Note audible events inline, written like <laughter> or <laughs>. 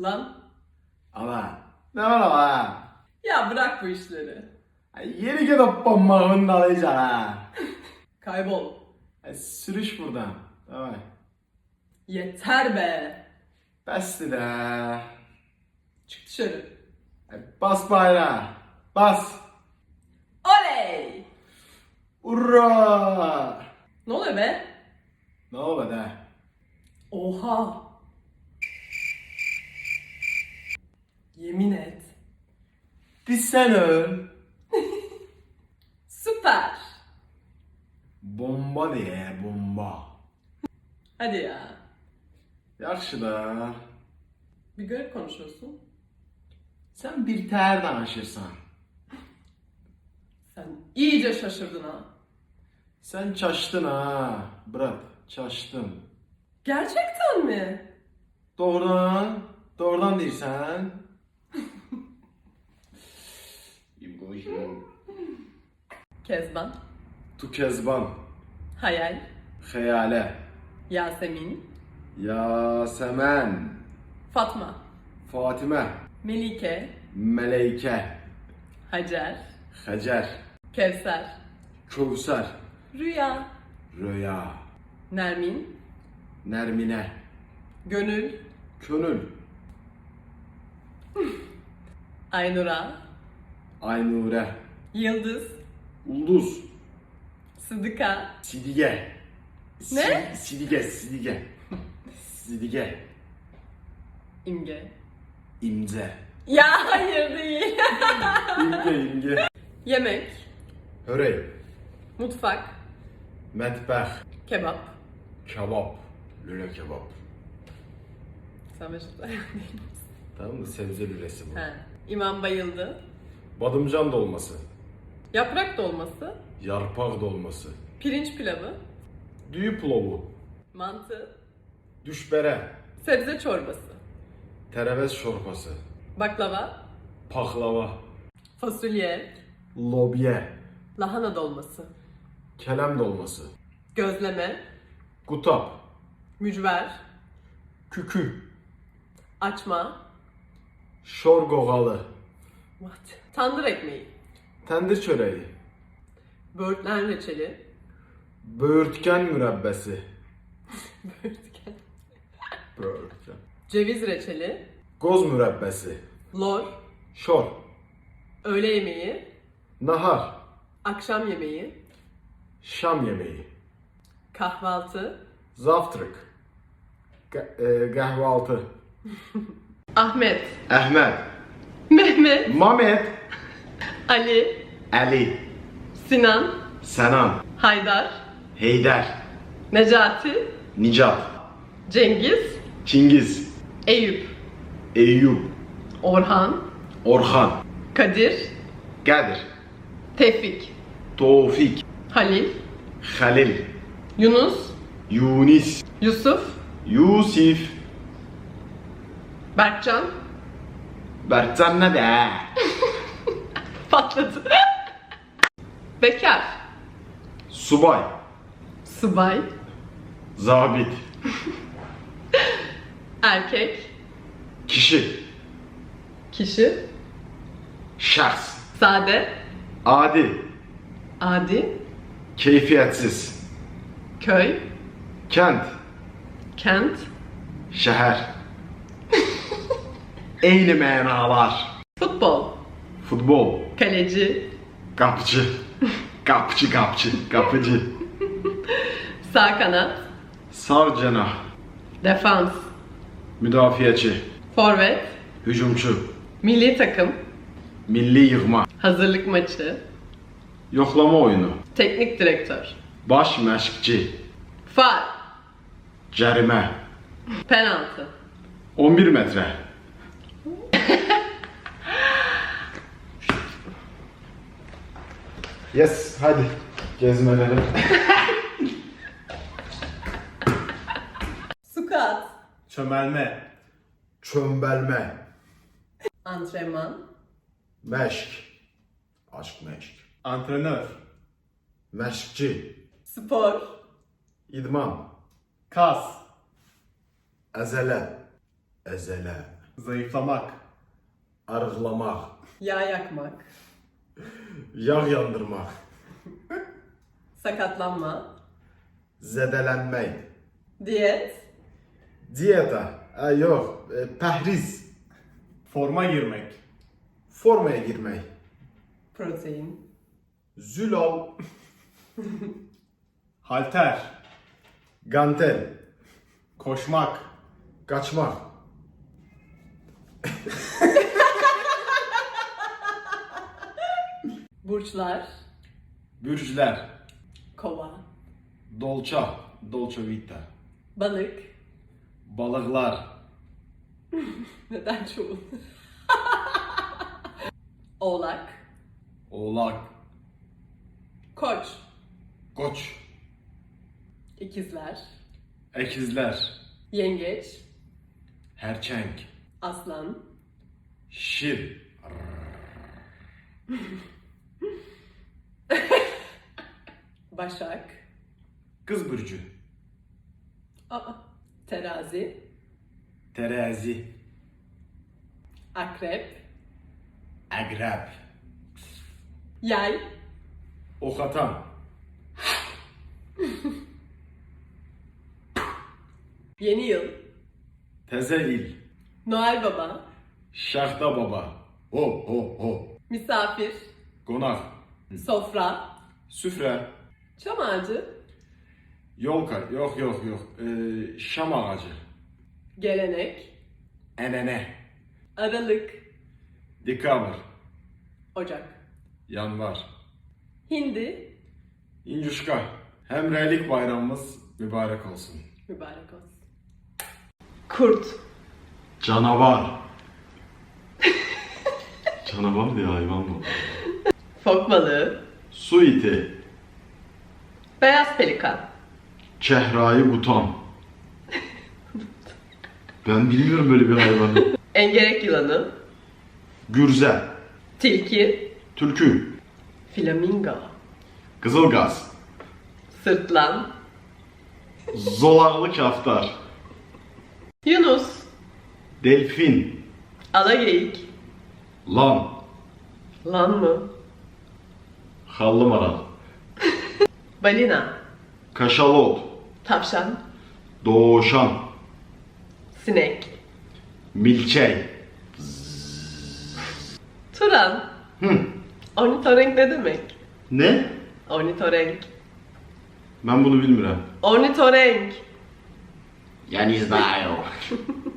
Lan Ana. Ne var ama? ya bırak bu işleri. Ay, Yeni gidip bombağını da alacaksın ha. <laughs> Kaybol. Ay, Sürüş buradan. Tamam. Yeter be. Besti de. Çık dışarı. Ay, Bas bayrağı. Bas. Oley! Urra. Ne oluyor be? Ne oldu de? Oha! Yemin et. Biz sen öl. <laughs> Süper. Bomba diye bomba. Hadi ya. Yaxşı da. Bir garip konuşuyorsun. Sen bir tər danışırsan. Sen iyice şaşırdın ha. Sen çaşdın ha. Bırak, çaşdın. Gerçekten mi? Doğrudan, doğrudan deyirsən. Kezban, Tu kezban, Hayal, xəyalə, Yasemin, Yasəmən, Fatma, Fatimə, Melike, Mələykə, Hacer, Xəcər, Kevser, Kövsər, Rüya, Röya, Nermin, Nərminə, Gönül, Könül, Aynura, Aynurə, Yıldız, Ulduz, Sıdıka, Sidigə. Ne? Si- Sidigə, Sidigə. Sidigə. İmge. İmcə. Ya hayır değil. <laughs> İmgə, imgə. Yemek, Hörey. mutfak, Mətbəx. kebap. Kebab. Lülə kebab. Sen meşhur <laughs> Tamam mı? Sebze lülesi bu. He. İmam bayıldı. Badımcan dolması. Yaprak dolması, Yarpaq dolması. pirinç pilavı, Düyü plovu. mantı, Düşbərə. sebze çorbası, Tərəvəz şorpası. baklava, Paxlava. fasulye, Lobya. lahana dolması, Kələm dolması. gözleme, Qutab. mücver, Kükü. açma, Şor qoğalı. What? tandır ekmeği, Təndir çörəyi. böğürtlen reçeli, Böğürtkən mürəbbəsi. <laughs> böğürtlen, Böğürtkən. ceviz reçeli, Qoz mürəbbəsi. lor, Şor. öğle yemeği, Nahar. akşam yemeği, Şam yeməyi. kahvaltı, Zavtrık. Qə- e, qəhvaltı. <laughs> Ahmet, Əhməd. Mehmet. Ali, Əli. Sinan, Sənan. Haydar, Heydər. Necati, Nicat. Cengiz, Çingiz. Eyüp, Eyyub. Orhan, Orxan. Kadir, Qədir. Tevfik, Tovfik. Halil, Xəlil. Yunus, Yunis. Yusuf, Yusif. Berkcan, Bərkcan nədə? <laughs> patladı. Bekar, Subay. subay, Zabit. <laughs> erkek, Kişi. kişi, Şəxs. sade, Adi. adi, Keyfiyyətsiz. köy, Kənd. kent, Şəhər. Eyni mənalar. futbol, Futbol. kaleci, Qapıcı. Qapıcı, qapıcı, qapıcı. sağ kanat, Sağ cənah. defans, Müdafiəçi. forvet, Hücumçu. milli takım, Milli yığma. hazırlık maçı, Yoxlama oyunu. teknik direktör, Baş məşqçi. faal, Cərimə. penaltı, 11 metrə. Yes, hadi. Gezmələri. <laughs> squat, Çöməlmə. Çömbəlmə. antrenman, Məşq. Aşk məşq. Antrenör, Məşqçi. spor, İdman. kas, Əzələ. Əzələ. Zayıflamak. Arıqlamaq. Yağ yakmak. Yağ yandırmaq. Sakatlanma. Zədələnmək. Diyet. Diyeta. Ə, yox, e, pəhriz. Forma girmek. Formaya girmək. Protein. Zül al. Halter. Qantel. Koşmak. Qaçmaq. <laughs> Burçlar. Bürcler, Kova. dolça, dolce vita, Balık. balıklar, <laughs> Neden çoğul? <laughs> Oğlak. oğlak, Koç. koç, İkizler. ekizler, Yengeç. herçenk, Aslan. şir, <laughs> Başak. kız bürcü, Aa. Terazi. terazi, Akrep. agrep, Yay. ok atan, <laughs> Yeni yıl. tezelil, Noel Baba. şahta baba, ho ho ho, Misafir. konak, Sofra. süfre, Çam ağacı. yolka, yok yok yok, ee, şam ağacı, Gelenek. enene, Aralık. dikabr, Ocak. yanvar, Hindi. incuşka, hemrelik bayramımız mübarek olsun. Mübarek olsun. Kurt. Canavar. <laughs> Canavar diye hayvan mı? Fok balığı. Su iti. Beyaz pelikan. Çehrayı buton. Ben bilmiyorum böyle bir hayvanı. Engerek yılanı. Gürze. Tilki. Türkü. Flamingo. Kızılgaz. Sırtlan. Zolaklı kaftar. Yunus. Delfin. Alageyik. Lan. Lan mı? Hallı maral. Balina. Kaşalot. Tavşan. Doğuşan. Sinek. Milçey. Turan. Hı. Ornitorenk ne demek? Ne? Ornitorenk. Ben bunu bilmiyorum. Ornitorenk. Yani izliyor. <laughs>